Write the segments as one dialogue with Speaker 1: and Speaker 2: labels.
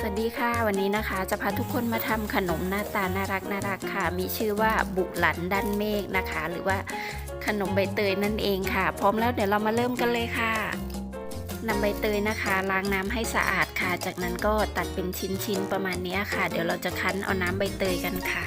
Speaker 1: สวัสดีค่ะวันนี้นะคะจะพาทุกคนมาทำขนมหน้าตาน่ารักน่ารักค่ะ มีชื่อว่าบุหลันดันเมฆนะคะ หรือว่าขนมใบเตยนั่นเองค่ะ พร้อมแล้วเดี๋ยวเรามาเริ่มกันเลยค่ะนำใบเตยนะคะ ล้างน้ำให้สะอาดค่ะ จากนั้นก็ตัดเป็นชิ้นๆประมาณนี้ค่ะ เดี๋ยวเราจะคั้นเอาน้ำใบเตยกันค่ะ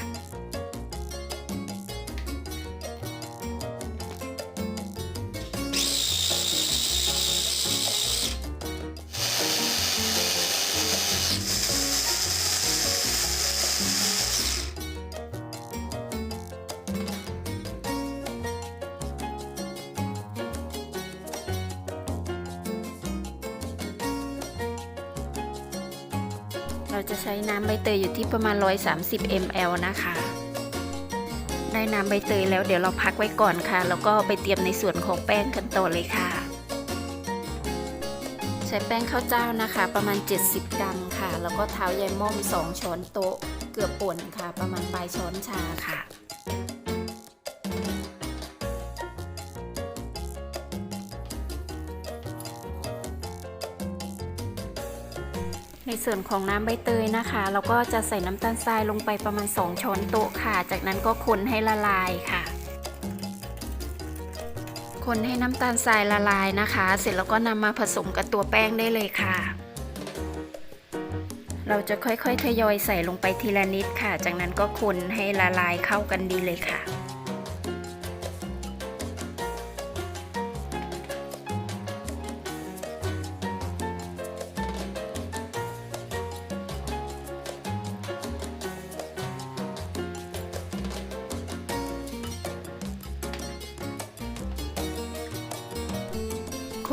Speaker 1: เราจะใช้น้ำใบเตยอยู่ที่ประมาณ 130 ml นะคะ ได้น้ำใบเตยแล้วเดี๋ยวเราพักไว้ก่อนค่ะ แล้วก็ไปเตรียมในส่วนของแป้งกันต่อเลยค่ะ ใช้แป้งข้าวเจ้านะคะ ประมาณ 70 กรัมค่ะ แล้วก็เท้าใยม่อม 2 ช้อนโต๊ะ เกือบป่นค่ะ ประมาณปลายช้อนชาค่ะ ในส่วนของน้ำใบเตยนะคะ เราก็จะใส่น้ำตาลทรายลงไปประมาณ 2 ช้อนโต๊ะค่ะ จากนั้นก็คนให้ละลายค่ะ คนให้น้ำตาลทรายละลายนะคะ เสร็จแล้วก็นำมาผสมกับตัวแป้งได้เลยค่ะ เราจะค่อยๆทยอยใส่ลงไปทีละนิดค่ะ จากนั้นก็คนให้ละลายเข้ากันดีเลยค่ะ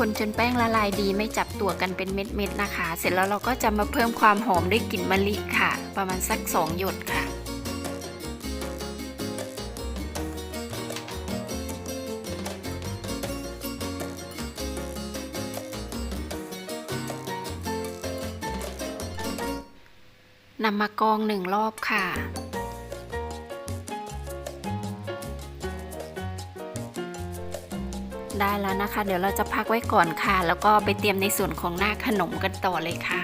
Speaker 1: คนจนแป้งละลายดีไม่จับตัวกันเป็นเม็ดๆนะคะ เสร็จแล้วเราก็จะมาเพิ่มความหอมด้วยกลิ่นมะลิค่ะ ประมาณสัก 2 หยดค่ะนำมากรองหนึ่งรอบค่ะ ได้แล้วนะคะ เดี๋ยวเราจะพักไว้ก่อนค่ะ แล้วก็ไปเตรียมในส่วนของหน้าขนมกันต่อเลยค่ะ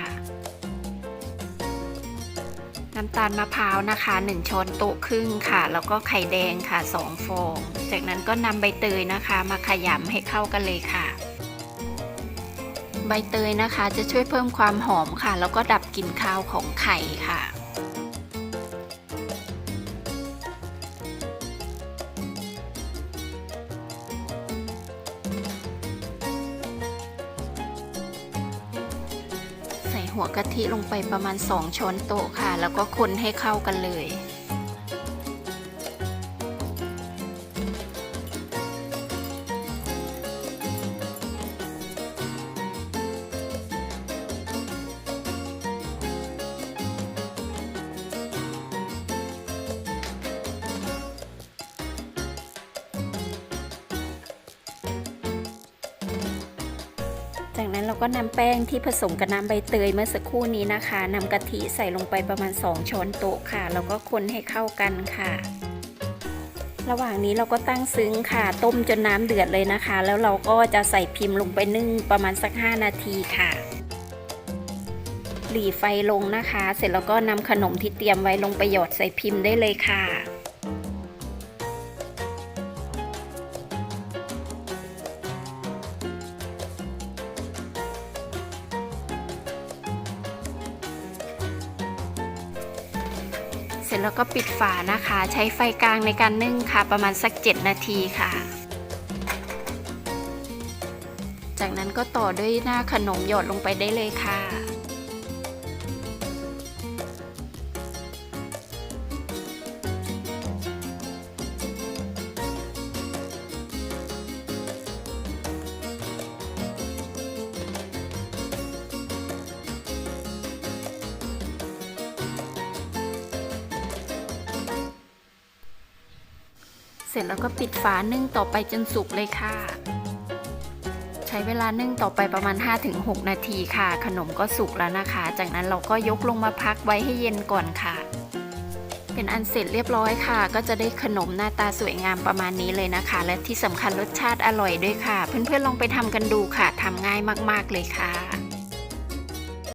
Speaker 1: น้ำตาลมะพร้าวนะคะ 1 ช้อนโต๊ะครึ่งค่ะ แล้วก็ไข่แดงค่ะ 2 ฟอง จากนั้นก็นำใบเตยนะคะ มาขยำให้เข้ากันเลยค่ะ ใบเตยนะคะจะช่วยเพิ่มความหอมค่ะ แล้วก็ดับกลิ่นคาวของไข่ค่ะ หัวกะทิลงไปประมาณ 2 ช้อนโต๊ะค่ะ แล้วก็คนให้เข้ากันเลย จากนั้นเราก็นำแป้งที่ผสมกับน้ำใบเตยเมื่อสักครู่นี้นะคะนำกะทิใส่ลงไปประมาณ 2 ช้อนโต๊ะค่ะ แล้วก็คนให้เข้ากันค่ะ ระหว่างนี้เราก็ตั้งซึ้งค่ะ ต้มจนน้ำเดือดเลยนะคะ แล้วเราก็จะใส่พิมพ์ลงไปนึ่งประมาณสัก 5 นาทีค่ะ หลีไฟลงนะคะ เสร็จแล้วก็นำขนมที่เตรียมไว้ลงไปหยอดใส่พิมพ์ได้เลยค่ะ ร็จแล้วก็ปิดฝานะคะ ใช้ไฟกลางในการนึ่งค่ะ ประมาณสัก 7 นาทีค่ะ จากนั้นก็ต่อด้วยหน้าขนมหยอดลงไปได้เลยค่ะ ร็จแล้วก็ปิดฝานึ่งต่อไปจนสุกเลยค่ะ ใช้เวลานึ่งต่อไปประมาณ 5-6 นาทีค่ะ ขนมก็สุกแล้วนะคะ จากนั้นเราก็ยกลงมาพักไว้ให้เย็นก่อนค่ะ เป็นอันเสร็จเรียบร้อยค่ะ ก็จะได้ขนมหน้าตาสวยงามประมาณนี้เลยนะคะ และที่สำคัญรสชาติอร่อยด้วยค่ะ เพื่อนๆลองไปทำกันดูค่ะทำง่ายมากๆเลยค่ะ